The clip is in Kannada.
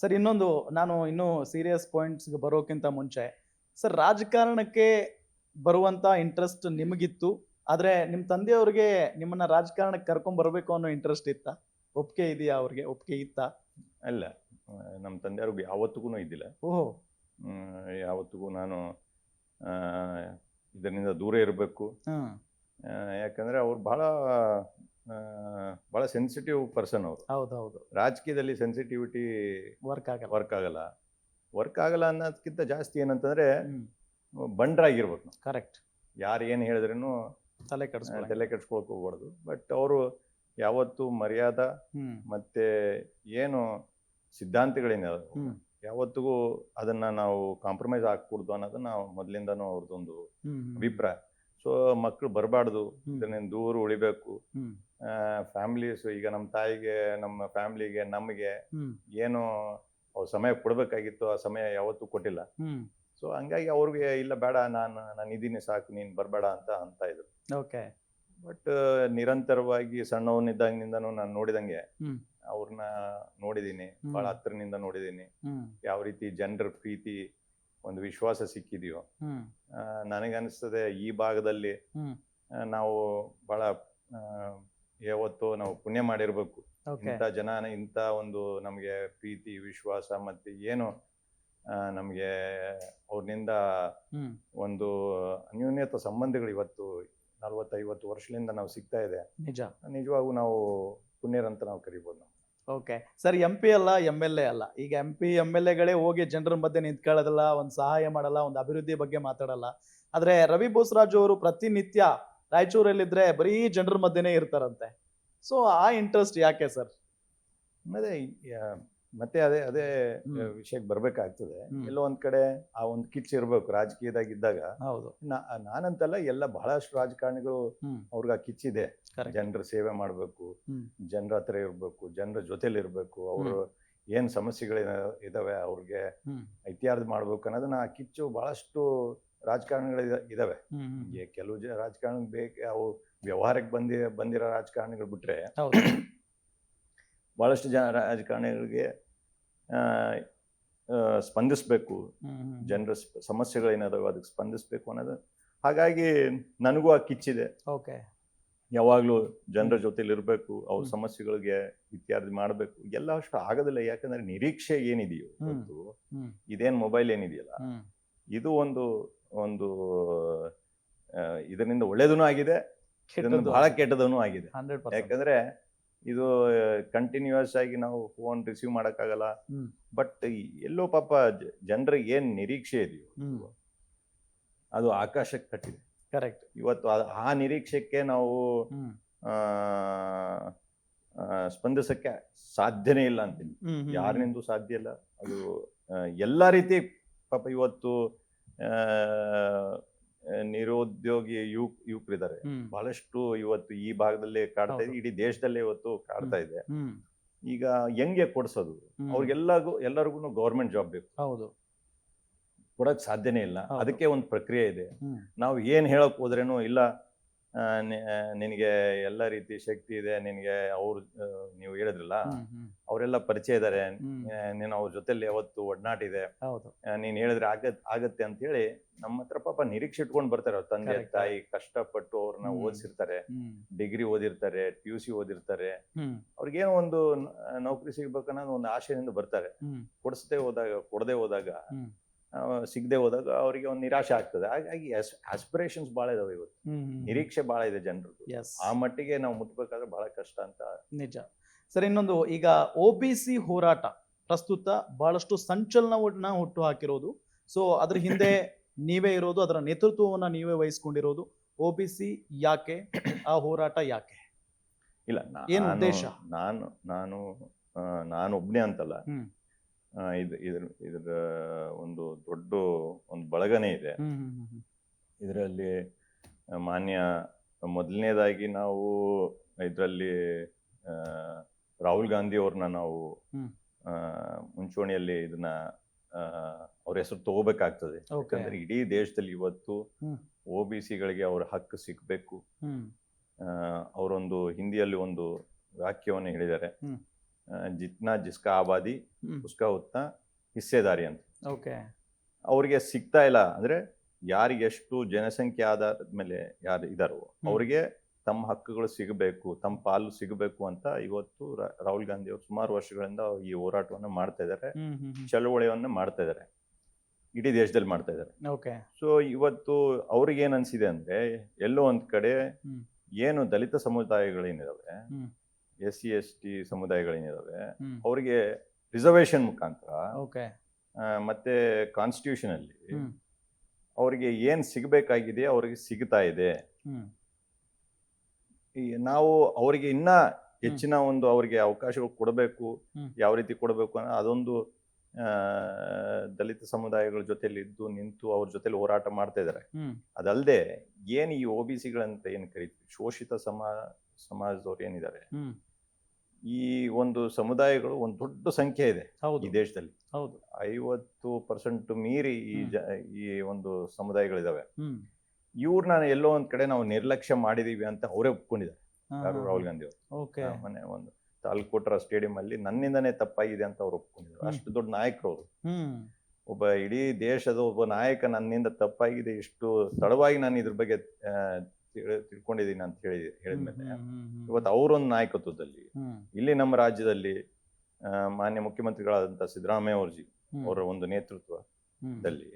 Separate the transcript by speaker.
Speaker 1: ಸರ್ ಇನ್ನೊಂದು ನಾನು ಇನ್ನೂ ಸೀರಿಯಸ್ ಪಾಯಿಂಟ್ಸ್ಗೆ ಬರೋಕ್ಕಿಂತ ಮುಂಚೆ. ಸರ್ ರಾಜಕಾರಣಕ್ಕೆ ಬರುವಂಥ ಇಂಟ್ರೆಸ್ಟ್ ನಿಮಗಿತ್ತು ಆದರೆ ನಿಮ್ಮ ತಂದೆಯವ್ರಿಗೆ ನಿಮ್ಮನ್ನ ರಾಜಕಾರಣಕ್ಕೆ ಕರ್ಕೊಂಡ್ಬರ್ಬೇಕು ಅನ್ನೋ ಇಂಟ್ರೆಸ್ಟ್ ಇತ್ತಾ? ಒಪ್ಪಿಗೆ ಇದೆಯಾ ಅವ್ರಿಗೆ? ಒಪ್ಪಿಗೆ ಇತ್ತಾ?
Speaker 2: ಅಲ್ಲ ನಮ್ಮ ತಂದೆಯವ್ರಿಗೆ ಯಾವತ್ತಿಗೂ ಇದ್ದಿಲ್ಲ
Speaker 1: ಓಹೋ.
Speaker 2: ಯಾವತ್ತಿಗೂ ನಾನು ಇದರಿಂದ ದೂರ ಇರಬೇಕು.
Speaker 1: ಯಾಕಂದರೆ
Speaker 2: ಯಾಕಂದ್ರೆ ಅವ್ರು ಬಹಳ ಬಹಳ ಸೆನ್ಸಿಟಿವ್ ಪರ್ಸನ್ ಅವರು.
Speaker 1: ಹೌದು ಹೌದು
Speaker 2: ರಾಜಕೀಯದಲ್ಲಿ ಸೆನ್ಸಿಟಿವಿಟಿ
Speaker 1: ವರ್ಕ್ ಆಗಲ್ಲ.
Speaker 2: ವರ್ಕ್ ಆಗಲ್ಲ. ವರ್ಕ್ ಆಗಲ್ಲ ಅನ್ನೋದಕ್ಕಿಂತ ಜಾಸ್ತಿ ಏನಂತಂದ್ರೆ
Speaker 1: ಬಂಡ್ರ
Speaker 2: ಬಂಡ್ರಾಗಿರ್ಬೇಕು ನಾವು.
Speaker 1: ಕರೆಕ್ಟ್
Speaker 2: ಯಾರು ಏನು ಹೇಳಿದ್ರೂ
Speaker 1: ತಲೆ ಕೆಡಿಸ್
Speaker 2: ತಲೆ ಕೆಡ್ಸ್ಕೊಳಕ್ ಹೋಗ್ಬಾರ್ದು. ಬಟ್ ಅವರು ಯಾವತ್ತು ಮರ್ಯಾದ ಮತ್ತೆ ಏನು ಸಿದ್ಧಾಂತಗಳೇನಿದೆ
Speaker 1: ಹ್ಮ್.
Speaker 2: ಯಾವತ್ತಿಗೂ ಅದನ್ನ ನಾವು ಕಾಂಪ್ರಮೈಸ್ ಆಗ್ಕೂಡ್ದು ಅನ್ನೋದನ್ನ ನಾವು ಮೊದಲಿಂದನೂ ಅವ್ರದ್ದೊಂದು. ಅಭಿಪ್ರಾಯ. ಸೊ ಮಕ್ಕಳು ಬರಬಾರ್ದು. ಇದನ್ನ ದೂರ ಉಳಿಬೇಕು. ಫ್ಯಾಮಿಲೀಸ್ ಈಗ ನಮ್ಮ ತಾಯಿಗೆ ನಮ್ಮ ಫ್ಯಾಮಿಲಿಗೆ ನಮಗೆ ಏನು ಸಮಯ ಕೊಡಬೇಕಾಗಿತ್ತು. ಆ ಸಮಯ ಯಾವತ್ತೂ ಕೊಟ್ಟಿಲ್ಲ. ಸೊ ಹಂಗಾಗಿ ಅವ್ರಿಗೆ ಇಲ್ಲ ಬೇಡ ನಾನು ನಾನು ಇದೀನಿ ಸಾಕು ನೀನು ಬರಬೇಡ ಅಂತ ಅಂತ ಇದ್ರು.
Speaker 1: ಓಕೆ.
Speaker 2: ಬಟ್ ನಿರಂತರವಾಗಿ ಸಣ್ಣವನಿದ್ದಾಗಿನಿಂದನೂ ನಾನು ನೋಡಿದಂಗೆ. ಅವ್ರನ್ನ
Speaker 1: ನೋಡಿದೀನಿ.
Speaker 2: ಬಹಳ ಹತ್ರನಿಂದ
Speaker 1: ನೋಡಿದೀನಿ.
Speaker 2: ಯಾವ ರೀತಿ ಜನರ ಪ್ರೀತಿ ಒಂದು ವಿಶ್ವಾಸ ಸಿಕ್ಕಿದೆಯೋ? ನನಗನ್ನಿಸ್ತದೆ ಈ ಭಾಗದಲ್ಲಿ ನಾವು ಬಹಳ ಯಾವತ್ತು ಯಾವತ್ತೋ ನಾವು ಪುಣ್ಯ ಮಾಡಿರ್ಬೇಕು. ಇಂಥ ಜನ ಇಂಥ ಒಂದು ನಮಗೆ ಪ್ರೀತಿ ವಿಶ್ವಾಸ ಮತ್ತೆ ಏನು ಆ, ನಮಗೆ ಅವ್ರನಿಂದ ಒಂದು ಅನ್ಯೋನ್ಯತ ಸಂಬಂಧಗಳು ಇವತ್ತು ನಲ್ವತ್ತೈವತ್ತು ವರ್ಷದಿಂದ ನಾವು ಸಿಗ್ತಾ ಇದೆ.
Speaker 1: ನಿಜ.
Speaker 2: ನಿಜವಾಗೂ ನಾವು ಪುಣ್ಯರಂತ ನಾವು ಕರಿಬೋದು. ನಾವು
Speaker 1: ಓಕೆ ಸರ್ ಎಂ ಪಿ ಅಲ್ಲ ಎಂ ಎಲ್ ಎ ಅಲ್ಲ. ಈಗ ಎಂ ಪಿ ಎಂ ಎಲ್ ಎಗಳೇ ಹೋಗಿ ಜನರ ಮಧ್ಯೆ ನಿಂತ್ಕೊಳ್ಳೋದಿಲ್ಲ, ಒಂದು ಸಹಾಯ ಮಾಡಲ್ಲ, ಒಂದು ಅಭಿವೃದ್ಧಿ ಬಗ್ಗೆ ಮಾತಾಡಲ್ಲ. ಆದರೆ ರವಿ ಬೋಸರಾಜು ಅವರು ಪ್ರತಿನಿತ್ಯ ರಾಯಚೂರಲ್ಲಿದ್ದರೆ ಬರೀ ಜನರ ಮಧ್ಯೆನೇ ಇರ್ತಾರಂತೆ. ಸೊ ಆ ಇಂಟ್ರೆಸ್ಟ್ ಯಾಕೆ ಸರ್
Speaker 2: ಯಾ- ಮತ್ತೆ ಅದೇ ಅದೇ. ವಿಷಯಕ್ಕೆ ಬರ್ಬೇಕಾಗ್ತದೆ. ಎಲ್ಲೋ ಒಂದ್ ಕಡೆ ಆ ಒಂದು ಕಿಚ್ಚ ಇರ್ಬೇಕು ರಾಜಕೀಯದಾಗ ಇದ್ದಾಗ
Speaker 1: ಹೌದು
Speaker 2: ನಾನಂತಲ್ಲ ಎಲ್ಲ ಬಹಳಷ್ಟು ರಾಜಕಾರಣಿಗಳು ಅವ್ರಿಗೆ ಆ ಕಿಚ್ಚಿದೆ ಜನರ ಸೇವೆ ಮಾಡಬೇಕು. ಜನರ ಹತ್ರ ಇರ್ಬೇಕು ಜನರ ಜೊತೆಲಿ ಇರ್ಬೇಕು ಅವರು ಏನ್ ಸಮಸ್ಯೆಗಳು ಇದಾವೆ ಅವ್ರಿಗೆ ಇತಿಹಾಸ ಮಾಡ್ಬೇಕು ಅನ್ನೋದನ್ನ ಆ ಕಿಚ್ಚು ಬಹಳಷ್ಟು ರಾಜಕಾರಣಿಗಳು ಇದಾವೆ. ಕೆಲವು ಜನ ರಾಜಕಾರಣ ಬೇಕು ಅವು ವ್ಯವಹಾರಕ್ಕೆ ಬಂದಿ ಬಂದಿರೋ ರಾಜಕಾರಣಿಗಳು ಬಿಟ್ರೆ ಬಹಳಷ್ಟು ಜನ ರಾಜಕಾರಣಿಗಳಿಗೆ ಸ್ಪಂದಿಸ್ಬೇಕು. ಜನರ ಸಮಸ್ಯೆಗಳೇನಾದವು ಅದಕ್ಕೆ ಸ್ಪಂದಿಸಬೇಕು ಅನ್ನೋದು. ಹಾಗಾಗಿ ನನಗೂ ಆ ಕಿಚ್ಚಿದೆ
Speaker 1: ಓಕೆ.
Speaker 2: ಯಾವಾಗಲೂ ಜನರ ಜೊತೆಲಿ ಇರಬೇಕು ಅವ್ರ ಸಮಸ್ಯೆಗಳಿಗೆ ಇತ್ಯಾದಿ ಮಾಡಬೇಕು. ಎಲ್ಲ ಅಷ್ಟು ಆಗೋದಿಲ್ಲ. ಯಾಕಂದ್ರೆ ನಿರೀಕ್ಷೆ ಏನಿದೆಯೋ
Speaker 1: ಹ್ಮ್.
Speaker 2: ಇದೇನ್ ಮೊಬೈಲ್ ಏನಿದೆಯಲ್ಲ? ಇದು ಒಂದು ಒಂದು ಇದರಿಂದ ಒಳ್ಳೇದೂ ಆಗಿದೆ. ಬಹಳ ಕೆಟ್ಟದೂ ಆಗಿದೆ. ಯಾಕಂದ್ರೆ ಇದು ಕಂಟಿನ್ಯೂಸ್ ಆಗಿ ನಾವು ಫೋನ್ ರಿಸೀವ್ ಮಾಡೋಕ್ಕಾಗಲ್ಲ. ಬಟ್ ಎಲ್ಲೋ ಪಾಪ ಜನರಿಗೆ ಏನ್ ನಿರೀಕ್ಷೆ ಇದೆಯೋ ಅದು ಆಕಾಶಕ್ಕೆ ಕಟ್ಟಿದೆ.
Speaker 1: ಕರೆಕ್ಟ್
Speaker 2: ಇವತ್ತು ಆ- ನಿರೀಕ್ಷೆಗೆ ನಾವು ಸ್ಪಂದಿಸಕ್ಕೆ ಸಾಧ್ಯನೇ ಇಲ್ಲ ಅಂತೀನಿ. ಯಾರನಿಂದ ಸಾಧ್ಯ ಇಲ್ಲ. ಅದು ಎಲ್ಲಾ ಎಲ್ಲ ರೀತಿ ಪಾಪ ಇವತ್ತು ಆ, ನಿರುದ್ಯೋಗಿ ಯುವಕ್ ಯುವಕರಿದ್ದಾರೆ. ಬಹಳಷ್ಟು ಇವತ್ತು ಈ ಭಾಗದಲ್ಲೇ ಕಾಡ್ತಾ ಇದೆ. ಇಡೀ ದೇಶದಲ್ಲೇ ಇವತ್ತು ಕಾಡ್ತಾ ಇದೆ. ಈಗ ಹೆಂಗೆ ಕೊಡ್ಸೋದು. ಅವ್ರಿಗೆಲ್ಲಗೂ ಎಲ್ಲರಿಗೂ ಗೌರ್ಮೆಂಟ್ ಜಾಬ್ ಬೇಕು.
Speaker 1: ಹೌದು.
Speaker 2: ಕೊಡಕ್ ಸಾಧ್ಯನೇ ಇಲ್ಲ. ಅದಕ್ಕೆ ಒಂದು ಪ್ರಕ್ರಿಯೆ ಇದೆ. ನಾವು ಏನ್ ಹೇಳಕ್ ಹೋದ್ರೇನು ಇಲ್ಲ. ನಿನ್ಗೆ ಎಲ್ಲ ರೀತಿ ಶಕ್ತಿ ಇದೆ ನಿನಗೆ ಅವ್ರು ನೀವು ಹೇಳಿದ್ರಲ್ಲ ಅವರೆಲ್ಲ ಪರಿಚಯ ಇದ್ದಾರೆ
Speaker 1: ಹ್ಮ್.
Speaker 2: ನೀನು ಅವ್ರ ಜೊತೆಲಿ ಯಾವತ್ತು ಒಡನಾಟ ಇದೆ.
Speaker 1: ಹೌದು.
Speaker 2: ನೀನ್ ಹೇಳಿದ್ರೆ ಆಗತ್ ಆಗತ್ತೆ ಅಂತ ಹೇಳಿ ನಮ್ಮ ಹತ್ರ ಪಾಪ ನಿರೀಕ್ಷೆ ಇಟ್ಕೊಂಡು ಬರ್ತಾರೆ ಅವ್ರ ತಂದೆ ತಾಯಿ ಕಷ್ಟಪಟ್ಟು ಅವ್ರನ್ನ. ಓದಿಸಿರ್ತಾರೆ. ಡಿಗ್ರಿ ಓದಿರ್ತಾರೆ ಪಿ ಯು ಸಿ ಓದಿರ್ತಾರೆ. ಅವ್ರಿಗೇನೋ ಒಂದು ನೌಕರಿ ಸಿಗ್ಬೇಕನ್ನೋದು ಒಂದು ಆಶೆಯಿಂದ ಬರ್ತಾರೆ. ಕೊಡಿಸದೆ ಹೋದಾಗ ಕೊಡದೆ ಹೋದಾಗ. ಸಿಗದೆ ಹೋದಾಗ ಅವರಿಗೆ ಒಂದು ನಿರಾಶೆ ಆಗ್ತದೆ. ಹಾಗಾಗಿ ಆಸ್ಪಿರೇಷನ್ಸ್ ಬಹಳ ಇದಾವೆ ಇವತ್ತು. ನಿರೀಕ್ಷೆ ಬಹಳ ಇದೆ ಜನರದ್ದು. ಆ ಮಟ್ಟಿಗೆ ನಾವು ಮುಟ್ಬೇಕಾದ್ರೆ ಬಹಳ ಕಷ್ಟ ಅಂತ
Speaker 1: ನಿಜ. ಸರ್ ಇನ್ನೊಂದು ಈಗ ಒ ಬಿ ಸಿ ಹೋರಾಟ ಪ್ರಸ್ತುತ ಬಹಳಷ್ಟು ಸಂಚಲನವನ್ನ ಹುಟ್ಟು ಹಾಕಿರೋದು ಸೊ ಅದ್ರ ಹಿಂದೆ ನೀವೇ ಇರೋದು ಅದರ ನೇತೃತ್ವವನ್ನ ನೀವೇ ವಹಿಸ್ಕೊಂಡಿರೋದು. ಒ ಬಿ ಸಿ ಯಾಕೆ ಆ ಹೋರಾಟ ಯಾಕೆ?
Speaker 2: ಇಲ್ಲ
Speaker 1: ಏನು ಉದ್ದೇಶ?
Speaker 2: ನಾನು ನಾನು ನಾನು ಒಬ್ನೇ ಅಂತಲ್ಲ. ಇದು ಇದ್ರ ಇದ್ರ ಒಂದು ದೊಡ್ಡ ಒಂದು ಬಳಗನೆ ಇದೆ. ಇದರಲ್ಲಿ ಮಾನ್ಯ ಮೊದಲನೇದಾಗಿ ನಾವು ಇದರಲ್ಲಿ ರಾಹುಲ್ ಗಾಂಧಿ ಅವ್ರನ್ನ ನಾವು ಮುಂಚೂಣಿಯಲ್ಲಿ ಇದನ್ನ ಅವ್ರ ಹೆಸರು ತಗೋಬೇಕಾಗ್ತದೆ. ಯಾಕಂದ್ರೆ ಇಡೀ ದೇಶದಲ್ಲಿ ಇವತ್ತು. ಒ ಬಿ ಸಿಗಳಿಗೆ ಅವ್ರ ಹಕ್ಕು ಸಿಗ್ಬೇಕು. ಅವರೊಂದು ಹಿಂದಿಯಲ್ಲಿ ಒಂದು ವಾಕ್ಯವನ್ನು ಹೇಳಿದ್ದಾರೆ. ಜಿತ್ನಾ ಜಿಸ್ಕಾ ಆಬಾದಿ ಉಸ್ಕಾ ಉತ್ತ ಹಿಸ್ಸೆದಾರಿ ಅಂತ.
Speaker 1: ಓಕೆ
Speaker 2: ಅವ್ರಿಗೆ ಸಿಗ್ತಾ ಇಲ್ಲ. ಅಂದ್ರೆ ಯಾರಿಗೆ ಎಷ್ಟು ಜನಸಂಖ್ಯೆ ಆಧಾರದ ಮೇಲೆ ಯಾರು ಇದಾರೋ ಅವ್ರಿಗೆ ತಮ್ಮ ಹಕ್ಕುಗಳು ಸಿಗಬೇಕು ತಮ್ಮ ಪಾಲು ಸಿಗಬೇಕು ಅಂತ ಇವತ್ತು ರಾಹುಲ್ ಗಾಂಧಿ ಅವರು ಸುಮಾರು ವರ್ಷಗಳಿಂದ ಈ ಹೋರಾಟವನ್ನ ಮಾಡ್ತಾ ಇದ್ದಾರೆ ಚಳುವಳಿಯನ್ನ ಮಾಡ್ತಾ ಇದ್ದಾರೆ ಇಡೀ ದೇಶದಲ್ಲಿ ಮಾಡ್ತಾ ಇದ್ದಾರೆ ಸೊ ಇವತ್ತು ಅವ್ರಿಗೆ ಏನ್ ಅನ್ಸಿದೆ ಅಂದ್ರೆ ಎಲ್ಲೋ ಒಂದ್ ಕಡೆ ಏನು ದಲಿತ ಸಮುದಾಯಗಳೇನಿದಾವೆ. ಎಸ್ ಸಿ ಎಸ್ ಟಿ ಸಮುದಾಯಗಳೇನಿದಾವೆ ಅವರಿಗೆ ರಿಸರ್ವೇಶನ್ ಮುಖಾಂತರ ಮತ್ತೆ ಕಾನ್ಸ್ಟಿಟ್ಯೂಷನ್ ಅಲ್ಲಿ ಅವರಿಗೆ ಏನ್ ಸಿಗಬೇಕಾಗಿದೆ ಅವ್ರಿಗೆ ಸಿಗ್ತಾ ಇದೆ. ಈ ನಾವು ಅವರಿಗೆ ಇನ್ನ ಹೆಚ್ಚಿನ ಒಂದು ಅವರಿಗೆ ಅವಕಾಶಗಳು ಕೊಡಬೇಕು ಯಾವ ರೀತಿ ಕೊಡಬೇಕು ಅನ್ನೋ ಅದೊಂದು ಆ, ದಲಿತ ಸಮುದಾಯಗಳ ಜೊತೆಲಿ ಇದ್ದು ನಿಂತು ಅವ್ರ ಜೊತೆಲಿ ಹೋರಾಟ ಮಾಡ್ತಾ ಇದ್ದಾರೆ ಅದಲ್ಲದೆ ಏನ್ ಈ ಒ ಬಿ ಸಿಗಳಂತ ಏನ್ ಕರಿತೀವಿ ಶೋಷಿತ ಸಮಾ ಸಮಾಜದವ್ರು ಏನಿದ್ದಾರೆ ಈ ಒಂದು ಸಮುದಾಯಗಳು ಒಂದು ದೊಡ್ಡ ಸಂಖ್ಯೆ ಇದೆ ಈ ದೇಶದಲ್ಲಿ.
Speaker 1: ಹೌದು.
Speaker 2: ಐವತ್ತು ಪರ್ಸೆಂಟ್ ಮೀರಿ ಈ ಜ ಈ ಒಂದು ಸಮುದಾಯಗಳಿದಾವೆ. ಇವ್ರನ್ನ ಎಲ್ಲೋ ಒಂದ್ ಕಡೆ ನಾವು ನಿರ್ಲಕ್ಷ್ಯ ಮಾಡಿದೀವಿ ಅಂತ ಅವರೇ ಒಪ್ಕೊಂಡಿದ್ದಾರೆ. ಯಾರು? ರಾಹುಲ್ ಗಾಂಧಿ ಅವರು.
Speaker 1: ಓಕೆ.
Speaker 2: ಆ, ಮೊನ್ನೆ ಒಂದು ತಾಲ್ಕೋಟ್ರ ಸ್ಟೇಡಿಯಂ ಅಲ್ಲಿ ನನ್ನಿಂದನೇ ತಪ್ಪಾಗಿದೆ ಅಂತ ಅವ್ರು ಒಪ್ಕೊಂಡಿದ್ದಾರೆ. ಅಷ್ಟು ದೊಡ್ಡ ನಾಯಕರು ಅವರು.
Speaker 1: ಹ್ಮ್.
Speaker 2: ಒಬ್ಬ ಇಡೀ ದೇಶದ ಒಬ್ಬ ನಾಯಕ ನನ್ನಿಂದ ತಪ್ಪಾಗಿದೆ ಇಷ್ಟು ತಡವಾಗಿ ನಾನು ಇದ್ರ ಬಗ್ಗೆ ಆ, ತಿಳ್- ತಿಳ್ಕೊಂಡಿದ್ದೀನಿ ಅಂತ ಹೇಳಿ ಹೇಳಿದ್ಮೇಲೆ ಇವತ್ತು ಅವರೊಂದು ನಾಯಕತ್ವದಲ್ಲಿ ಇಲ್ಲಿ ನಮ್ಮ ರಾಜ್ಯದಲ್ಲಿ ಆ, ಮಾನ್ಯ ಮುಖ್ಯಮಂತ್ರಿಗಳಾದಂತ ಸಿದ್ದರಾಮಯ್ಯ ಅವ್ರಜಿ ಅವರ ಒಂದು ನೇತೃತ್ವದಲ್ಲಿ